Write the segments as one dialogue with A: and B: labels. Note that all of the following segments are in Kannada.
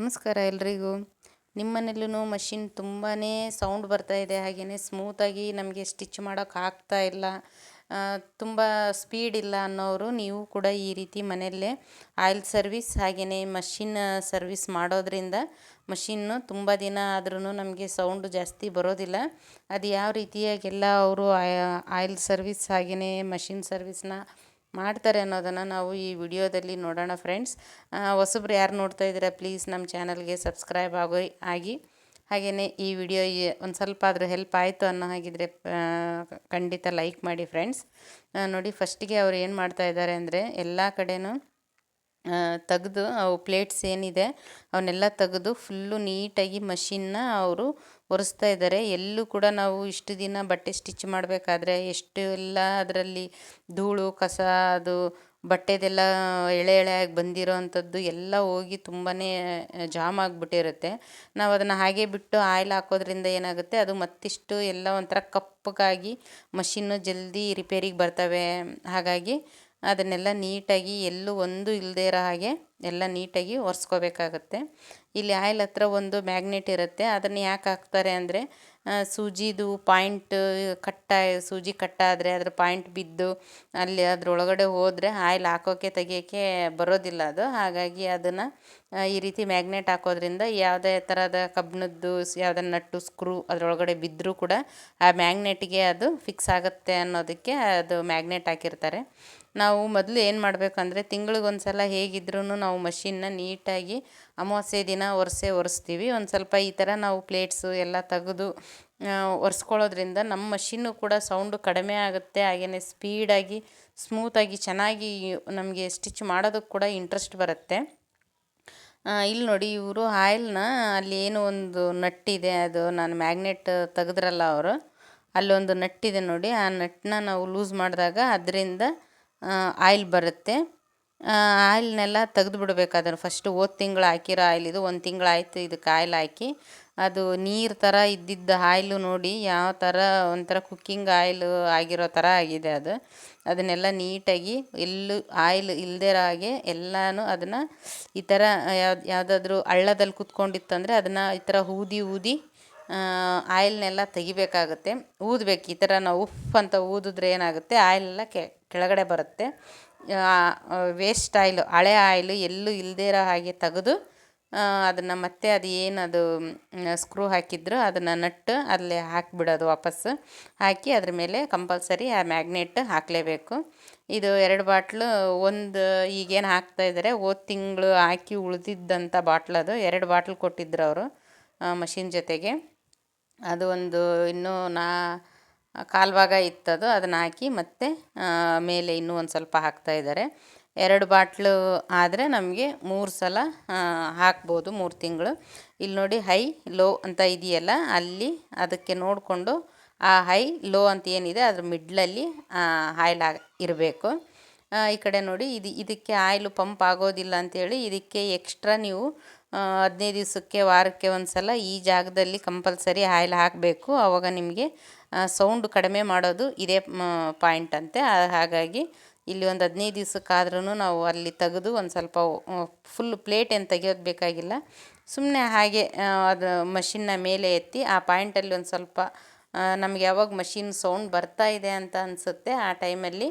A: ನಮಸ್ಕಾರ ಎಲ್ರಿಗೂ. ನಿಮ್ಮ ಮನೇಲೂ ಮಷಿನ್ ತುಂಬಾ ಸೌಂಡ್ ಬರ್ತಾ ಇದೆ ಹಾಗೆಯೇ ಸ್ಮೂತಾಗಿ ನಮಗೆ ಸ್ಟಿಚ್ ಮಾಡೋಕೆ ಆಗ್ತಾ ಇಲ್ಲ. ತುಂಬ ಸ್ಪೀಡ್ ಇಲ್ಲ ಅನ್ನೋರು ನೀವು ಕೂಡ ಈ ರೀತಿ ಮನೆಯಲ್ಲೇ ಆಯಿಲ್ ಸರ್ವಿಸ್ ಹಾಗೆಯೇ ಮಷಿನ್ ಸರ್ವಿಸ್ ಮಾಡೋದ್ರಿಂದ ಮಷಿನ್ನು ತುಂಬ ದಿನ ಆದ್ರೂ ನಮಗೆ ಸೌಂಡ್ ಜಾಸ್ತಿ ಬರೋದಿಲ್ಲ. ಅದು ಯಾವ ರೀತಿಯಾಗೆಲ್ಲ ಅವರು ಆಯಿಲ್ ಸರ್ವಿಸ್ ಹಾಗೆಯೇ ಮಷಿನ್ ಸರ್ವಿಸ್ನ ಮಾಡ್ತಾರೆ ಅನ್ನೋದನ್ನು ನಾವು ಈ ವಿಡಿಯೋದಲ್ಲಿ ನೋಡೋಣ ಫ್ರೆಂಡ್ಸ್ ಹೊಸಬ್ರು ಯಾರು ನೋಡ್ತಾ ಇದ್ದೀರಾ ಪ್ಲೀಸ್ ನಮ್ಮ ಚಾನಲ್ಗೆ ಸಬ್ಸ್ಕ್ರೈಬ್ ಆಗೋ ಆಗಿ. ಹಾಗೆಯೇ ಈ ವಿಡಿಯೋ ಒಂದು ಸ್ವಲ್ಪ ಆದರೂ ಹೆಲ್ಪ್ ಆಯಿತು ಅನ್ನೋ ಹಾಗಿದ್ರೆ ಖಂಡಿತ ಲೈಕ್ ಮಾಡಿ ಫ್ರೆಂಡ್ಸ್ ನೋಡಿ ಫಸ್ಟಿಗೆ ಅವ್ರು ಏನು ಮಾಡ್ತಾ ಇದ್ದಾರೆ ಅಂದರೆ, ಎಲ್ಲ ಕಡೆನೂ ತೆಗೆದು ಅವು ಪ್ಲೇಟ್ಸ್ ಏನಿದೆ, ಅವನ್ನೆಲ್ಲ ತೆಗೆದು ಫುಲ್ಲು ನೀಟಾಗಿ ಮಷಿನ್ನ ಅವರು ಒರೆಸ್ತಾ ಇದ್ದಾರೆ ಎಲ್ಲೂ ಕೂಡ ನಾವು ಇಷ್ಟು ದಿನ ಬಟ್ಟೆ ಸ್ಟಿಚ್ ಮಾಡಬೇಕಾದ್ರೆ ಎಷ್ಟು ಎಲ್ಲ ಅದರಲ್ಲಿ ಧೂಳು, ಕಸ, ಅದು ಬಟ್ಟೆದೆಲ್ಲ ಎಳೆ ಎಳೆಯಾಗಿ ಬಂದಿರೋ ಅಂಥದ್ದು ಎಲ್ಲ ಹೋಗಿ ತುಂಬಾ ಜಾಮ್ ಆಗಿಬಿಟ್ಟಿರುತ್ತೆ. ನಾವು ಅದನ್ನು ಹಾಗೆ ಬಿಟ್ಟು ಆಯಿಲ್ ಹಾಕೋದ್ರಿಂದ ಏನಾಗುತ್ತೆ, ಅದು ಮತ್ತಿಷ್ಟು ಎಲ್ಲ ಒಂಥರ ಕಪ್ಪಗಾಗಿ ಮಷಿನ್ನು ಜಲ್ದಿ ರಿಪೇರಿಗೆ ಬರ್ತವೆ. ಹಾಗಾಗಿ ಅದನ್ನೆಲ್ಲ ನೀಟಾಗಿ ಎಲ್ಲೂ ಒಂದು ಇಲ್ಲದೇ ಇರೋ ಹಾಗೆ ಎಲ್ಲ ನೀಟಾಗಿ ಒರೆಸ್ಕೋಬೇಕಾಗತ್ತೆ. ಇಲ್ಲಿ ಆಯಿಲ್ ಹತ್ರ ಒಂದು ಮ್ಯಾಗ್ನೆಟ್ ಇರುತ್ತೆ. ಅದನ್ನು ಯಾಕೆ ಹಾಕ್ತಾರೆ ಅಂದರೆ ಸೂಜಿದು ಪಾಯಿಂಟ್, ಕಟ್ಟ, ಸೂಜಿ ಕಟ್ಟಾದರೆ ಅದರ ಪಾಯಿಂಟ್ ಬಿದ್ದು ಅಲ್ಲಿ ಅದರೊಳಗಡೆ ಹೋದರೆ ಆಯಿಲ್ ಹಾಕೋಕ್ಕೆ ತೆಗಿಯೋಕ್ಕೆ ಬರೋದಿಲ್ಲ ಅದು. ಹಾಗಾಗಿ ಅದನ್ನು ಈ ರೀತಿ ಮ್ಯಾಗ್ನೆಟ್ ಹಾಕೋದ್ರಿಂದ ಯಾವುದೇ ಥರದ ಕಬ್ಬಿಣದ್ದು ಯಾವುದೇ ನಟ್ಟು ಸ್ಕ್ರೂ ಅದರೊಳಗಡೆ ಬಿದ್ದರೂ ಕೂಡ ಆ ಮ್ಯಾಗ್ನೆಟ್ಗೆ ಅದು ಫಿಕ್ಸ್ ಆಗುತ್ತೆ ಅನ್ನೋದಕ್ಕೆ ಅದು ಮ್ಯಾಗ್ನೆಟ್ ಹಾಕಿರ್ತಾರೆ. ನಾವು ಮೊದಲು ಏನು ಮಾಡಬೇಕಂದ್ರೆ ತಿಂಗಳಿಗೊಂದು ಸಲ ಹೇಗಿದ್ರೂ ನಾವು ಮಷಿನ್ನ ನೀಟಾಗಿ ಅಮಾವಾಸ್ಯೆ ದಿನ ಒರೆಸೇ ಒರೆಸ್ತೀವಿ. ಒಂದು ಸ್ವಲ್ಪ ಈ ಥರ ನಾವು ಪ್ಲೇಟ್ಸು ಎಲ್ಲ ತೆಗೆದು ಒರೆಸ್ಕೊಳ್ಳೋದ್ರಿಂದ ನಮ್ಮ ಮಷಿನ್ನು ಕೂಡ ಸೌಂಡು ಕಡಿಮೆ ಆಗುತ್ತೆ. ಹಾಗೆಯೇ ಸ್ಪೀಡಾಗಿ, ಸ್ಮೂತಾಗಿ, ಚೆನ್ನಾಗಿ ನಮಗೆ ಸ್ಟಿಚ್ ಮಾಡೋದಕ್ಕೆ ಕೂಡ ಇಂಟ್ರೆಸ್ಟ್ ಬರುತ್ತೆ. ಇಲ್ಲಿ ನೋಡಿ ಇವರು ಆಯಿಲ್ನ ಅಲ್ಲಿ ಏನು ಒಂದು ನಟ್ಟಿದೆ. ಅದು ನಾನು ಮ್ಯಾಗ್ನೆಟ್ ತೆಗೆದ್ರಲ್ಲ ಅವರು, ಅಲ್ಲೊಂದು ನಟ್ಟಿದೆ ನೋಡಿ. ಆ ನಟ್ಟನ್ನ ನಾವು ಲೂಸ್ ಮಾಡಿದಾಗ ಅದರಿಂದ ಆಯಿಲ್ ಬರುತ್ತೆ. ಆಯಿಲ್ನೆಲ್ಲ ತೆಗ್ದು ಬಿಡ್ಬೇಕು ಅದನ್ನು ಫಸ್ಟು ಹೋದ ತಿಂಗಳು ಹಾಕಿರೋ ಆಯಿಲ್ ಇದು. ಒಂದು ತಿಂಗಳಾಯ್ತು ಇದಕ್ಕೆ ಆಯಿಲ್ ಹಾಕಿ. ಅದು ನೀರು ಥರ ಇದ್ದಿದ್ದ ಆಯಿಲು ನೋಡಿ ಯಾವ ಥರ ಒಂಥರ ಕುಕ್ಕಿಂಗ್ ಆಯಿಲ್ ಆಗಿರೋ ಥರ ಆಗಿದೆ ಅದು. ಅದನ್ನೆಲ್ಲ ನೀಟಾಗಿ ಎಲ್ಲೂ ಆಯಿಲ್ ಇಲ್ಲದೇ ಇರೋ ಹಾಗೆ ಎಲ್ಲನೂ ಅದನ್ನು ಈ ಥರ ಯಾವ್ದು, ಯಾವುದಾದ್ರೂ ಹಳ್ಳದಲ್ಲಿ ಕುತ್ಕೊಂಡಿತ್ತಂದರೆ ಅದನ್ನು ಈ ಥರ ಊದಿ ಊದಿ ಆಯಿಲ್ನೆಲ್ಲ ತೆಗಿಬೇಕಾಗುತ್ತೆ. ಊದಬೇಕು. ಈ ಥರ ನಾವು ಉಫ್ ಅಂತ ಊದಿದ್ರೆ ಏನಾಗುತ್ತೆ? ಆಯಿಲೆಲ್ಲ ಕೆಳಗಡೆ ಬರುತ್ತೆ. ವೇಸ್ಟ್ ಆಯಿಲು ಹಳೆ ಆಯಿಲು ಎಲ್ಲೂ ಇಲ್ಲದೇ ಇರೋ ಹಾಗೆ ತೆಗೆದು ಅದನ್ನು ಮತ್ತೆ ಅದು ಏನದು ಸ್ಕ್ರೂ ಹಾಕಿದ್ರು ಅದನ್ನು ನಟ್ಟು ಅಲ್ಲೇ ಹಾಕಿಬಿಡೋದು ವಾಪಸ್ಸು ಹಾಕಿ ಅದ್ರ ಮೇಲೆ ಕಂಪಲ್ಸರಿ ಆ ಮ್ಯಾಗ್ನೆಟ್ ಹಾಕಲೇಬೇಕು. ಇದು ಎರಡು ಬಾಟ್ಲು, ಒಂದು ಈಗೇನು ಹಾಕ್ತಾಯಿದ್ದಾರೆ ಹೋದ ತಿಂಗಳು ಹಾಕಿ ಉಳಿದಿದ್ದಂಥ ಬಾಟ್ಲದು ಎರಡು ಬಾಟ್ಲ್ ಕೊಟ್ಟಿದ್ರು ಅವರು ಮಷಿನ್ ಜೊತೆಗೆ. ಅದು ಒಂದು ಇನ್ನೂ ನಾ ಕಾಲು ಭಾಗ ಇತ್ತದು, ಅದನ್ನು ಹಾಕಿ ಮತ್ತೆ ಮೇಲೆ ಇನ್ನೂ ಒಂದು ಸ್ವಲ್ಪ ಹಾಕ್ತಾ ಇದ್ದಾರೆ. ಎರಡು ಬಾಟ್ಲು ಆದರೆ ನಮಗೆ ಮೂರು ಸಲ ಹಾಕ್ಬೋದು, ಮೂರು ತಿಂಗಳು. ಇಲ್ಲಿ ನೋಡಿ ಹೈ, ಲೋ ಅಂತ ಇದೆಯಲ್ಲ, ಅಲ್ಲಿ ಅದಕ್ಕೆ ನೋಡಿಕೊಂಡು ಆ ಹೈ, ಲೋ ಅಂತ ಏನಿದೆ, ಅದ್ರ ಮಿಡ್ಲಲ್ಲಿ ಆಯಿಲ್ ಇರಬೇಕು. ಈ ಕಡೆ ನೋಡಿ, ಇದು, ಇದಕ್ಕೆ ಆಯಿಲು ಪಂಪ್ ಆಗೋದಿಲ್ಲ ಅಂಥೇಳಿ ಇದಕ್ಕೆ ಎಕ್ಸ್ಟ್ರಾ ನೀವು ಹದಿನೈದು ದಿವಸಕ್ಕೆ ವಾರಕ್ಕೆ ಒಂದು ಸಲ ಈ ಜಾಗದಲ್ಲಿ ಕಂಪಲ್ಸರಿ ಆಯಿಲ್ ಹಾಕಬೇಕು. ಆವಾಗ ನಿಮಗೆ ಸೌಂಡ್ ಕಡಿಮೆ ಮಾಡೋದು ಇದೇ ಪಾಯಿಂಟ್ ಅಂತೆ. ಹಾಗಾಗಿ ಇಲ್ಲಿ ಒಂದು ಹದಿನೈದು ದಿವ್ಸಕ್ಕಾದ್ರೂ ನಾವು ಅಲ್ಲಿ ತೆಗೆದು ಒಂದು ಸ್ವಲ್ಪ ಫುಲ್ ಪ್ಲೇಟ್ ಏನು ತೆಗಿಯೋದು ಬೇಕಾಗಿಲ್ಲ. ಸುಮ್ಮನೆ ಹಾಗೆ ಅದು ಮಷಿನ್ನ ಮೇಲೆ ಎತ್ತಿ ಆ ಪಾಯಿಂಟಲ್ಲಿ ಒಂದು ಸ್ವಲ್ಪ ನಮ್ಗೆ ಯಾವಾಗ ಮಷಿನ್ ಸೌಂಡ್ ಬರ್ತಾ ಇದೆ ಅಂತ ಅನಿಸುತ್ತೆ, ಆ ಟೈಮಲ್ಲಿ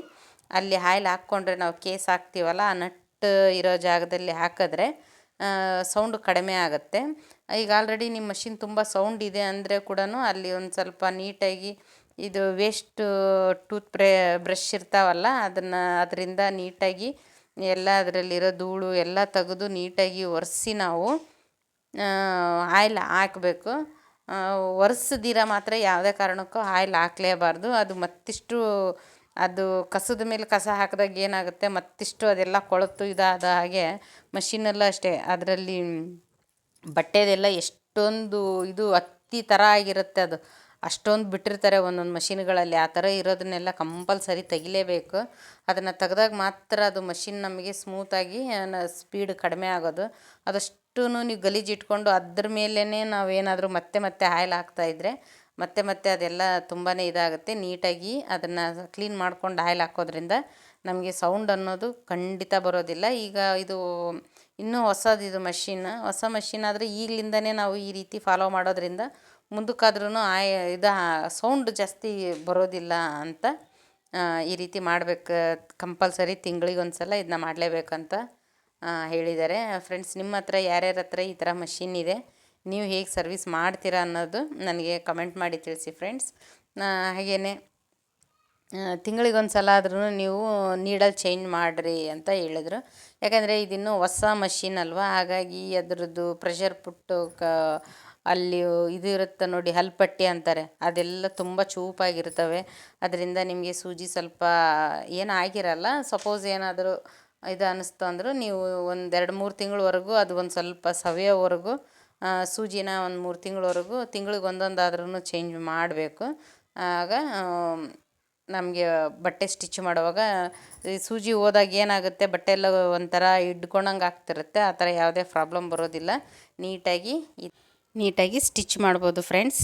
A: ಅಲ್ಲಿ ಹಾಯ್ಲ್ ಹಾಕ್ಕೊಂಡ್ರೆ ನಾವು ಕೇಸ್ ಹಾಕ್ತೀವಲ್ಲ, ಆ ನಟ್ ಇರೋ ಜಾಗದಲ್ಲಿ ಹಾಕಿದ್ರೆ ಸೌಂಡ್ ಕಡಿಮೆ ಆಗುತ್ತೆ. ಈಗ ಆಲ್ರೆಡಿ ನಿಮ್ಮ ಮಷಿನ್ ತುಂಬ ಸೌಂಡ್ ಇದೆ ಅಂದರೆ ಕೂಡ ಅಲ್ಲಿ ಒಂದು ಸ್ವಲ್ಪ ನೀಟಾಗಿ ಇದು ವೇಸ್ಟ್ ಟೂತ್ ಬ್ರೇ ಬ್ರಷ್ ಇರ್ತಾವಲ್ಲ ಅದನ್ನು ಅದರಿಂದ ನೀಟಾಗಿ ಎಲ್ಲ ಅದರಲ್ಲಿರೋ ಧೂಳು ಎಲ್ಲ ತೆಗೆದು ನೀಟಾಗಿ ಒರೆಸಿ ನಾವು ಆಯಿಲ್ ಹಾಕಬೇಕು. ಒರೆಸ್ದಿರ ಮಾತ್ರ ಯಾವುದೇ ಕಾರಣಕ್ಕೂ ಆಯಿಲ್ ಹಾಕ್ಲೇಬಾರ್ದು. ಅದು ಮತ್ತಿಷ್ಟು ಅದು ಕಸದ ಮೇಲೆ ಕಸ ಹಾಕಿದಾಗ ಏನಾಗುತ್ತೆ ಮತ್ತಿಷ್ಟು ಅದೆಲ್ಲ ಕೊಳೆತು ಇದಾದ ಹಾಗೆ ಮಷಿನಲ್ಲೂ ಅಷ್ಟೇ. ಅದರಲ್ಲಿ ಬಟ್ಟೆದೆಲ್ಲ ಎಷ್ಟೊಂದು ಇದು ಹತ್ತಿ ಥರ ಆಗಿರುತ್ತೆ ಅದು. ಅಷ್ಟೊಂದು ಬಿಟ್ಟಿರ್ತಾರೆ ಒಂದೊಂದು ಮಷಿನ್ಗಳಲ್ಲಿ. ಆ ಥರ ಇರೋದನ್ನೆಲ್ಲ ಕಂಪಲ್ಸರಿ ತೆಗಿಲೇಬೇಕು. ಅದನ್ನು ತೆಗೆದಾಗ ಮಾತ್ರ ಅದು ಮಷಿನ್ ನಮಗೆ ಸ್ಮೂತಾಗಿ ಸ್ಪೀಡ್ ಕಡಿಮೆ ಆಗೋದು. ಅದಷ್ಟು ನೀವು ಗಲೀಜು ಇಟ್ಕೊಂಡು ಅದ್ರ ಮೇಲೇ ನಾವೇನಾದರೂ ಮತ್ತೆ ಮತ್ತೆ ಆಯಿಲ್ ಹಾಕ್ತಾಯಿದ್ರೆ ಮತ್ತೆ ಮತ್ತೆ ಅದೆಲ್ಲ ತುಂಬಾ ಇದಾಗುತ್ತೆ. ನೀಟಾಗಿ ಅದನ್ನು ಕ್ಲೀನ್ ಮಾಡ್ಕೊಂಡು ಆಯಿಲ್ ಹಾಕೋದ್ರಿಂದ ನಮಗೆ ಸೌಂಡ್ ಅನ್ನೋದು ಖಂಡಿತ ಬರೋದಿಲ್ಲ. ಈಗ ಇದು ಇನ್ನೂ ಹೊಸದಿದು ಮಷಿನ್ ಹೊಸ ಮಷಿನ್ ಆದರೆ ಈಗಲಿಂದನೇ ನಾವು ಈ ರೀತಿ ಫಾಲೋ ಮಾಡೋದ್ರಿಂದ ಮುಂದಕ್ಕಾದ್ರೂ ಆ ಇದು ಸೌಂಡ್ ಜಾಸ್ತಿ ಬರೋದಿಲ್ಲ ಅಂತ ಈ ರೀತಿ ಮಾಡ್ಬೇಕು. ಕಂಪಲ್ಸರಿ ತಿಂಗಳಿಗೆ ಒಂದು ಸಲ ಇದನ್ನ ಮಾಡಲೇಬೇಕಂತ ಹೇಳಿದ್ದಾರೆ. ಫ್ರೆಂಡ್ಸ್ ನಿಮ್ಮ ಹತ್ರ ಯಾರ್ಯಾರ ಹತ್ರ ಈ ಥರ ಮಷಿನ್ ಇದೆ, ನೀವು ಹೇಗೆ ಸರ್ವಿಸ್ ಮಾಡ್ತೀರಾ ಅನ್ನೋದು ನನಗೆ ಕಮೆಂಟ್ ಮಾಡಿ ತಿಳಿಸಿ ಫ್ರೆಂಡ್ಸ್ ಹಾಗೆಯೇ ತಿಂಗಳಿಗೊಂದು ಸಲ ಆದ್ರೂ ನೀವು ನೀಡಲ್ ಚೇಂಜ್ ಮಾಡಿರಿ ಅಂತ ಹೇಳಿದ್ರು. ಯಾಕಂದರೆ ಇದಿನ್ನೂ ಹೊಸ ಮಷಿನ್ ಅಲ್ವಾ? ಹಾಗಾಗಿ ಅದರದ್ದು ಪ್ರೆಷರ್ ಪುಟ್ಟು ಕ, ಅಲ್ಲಿ ಇದು ಇರುತ್ತೆ ನೋಡಿ, ಹಲ್ಪಟ್ಟಿ ಅಂತಾರೆ. ಅದೆಲ್ಲ ತುಂಬ ಚೂಪಾಗಿರ್ತವೆ. ಅದರಿಂದ ನಿಮಗೆ ಸೂಜಿ ಸ್ವಲ್ಪ ಏನೂ ಆಗಿರಲ್ಲ, ಸಪೋಸ್ ಏನಾದರೂ ಇದು ಅನ್ನಿಸ್ತು ಅಂದರೂ ನೀವು ಒಂದು ಎರಡು ಮೂರು ತಿಂಗಳವರೆಗೂ ಅದು ಒಂದು ಸ್ವಲ್ಪ ಸವಿಯೋವರೆಗೂ ಸೂಜಿನ ಒಂದು ಮೂರು ತಿಂಗಳವರೆಗೂ ತಿಂಗಳಿಗೆ ಒಂದೊಂದಾದ್ರೂ ಚೇಂಜ್ ಮಾಡಬೇಕು. ಆಗ ನಮಗೆ ಬಟ್ಟೆ ಸ್ಟಿಚ್ ಮಾಡುವಾಗ, ಈ ಸೂಜಿ ಹೋದಾಗ ಏನಾಗುತ್ತೆ, ಬಟ್ಟೆ ಎಲ್ಲ ಒಂಥರ ಹಿಡ್ಕೊಂಡಂಗೆ ಆಗ್ತಿರುತ್ತೆ, ಆ ಥರ ಯಾವುದೇ ಪ್ರಾಬ್ಲಮ್ ಬರೋದಿಲ್ಲ. ನೀಟಾಗಿ ನೀಟಾಗಿ ಸ್ಟಿಚ್ ಮಾಡ್ಬೋದು ಫ್ರೆಂಡ್ಸ್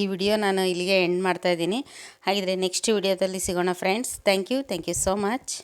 A: ಈ ವಿಡಿಯೋ ನಾನು ಇಲ್ಲಿಗೆ ಎಂಡ್ ಮಾಡ್ತಾ ಇದ್ದೀನಿ. ಹಾಗಿದ್ರೆ ನೆಕ್ಸ್ಟ್ ವಿಡಿಯೋದಲ್ಲಿ ಸಿಗೋಣ friends thank you thank you so much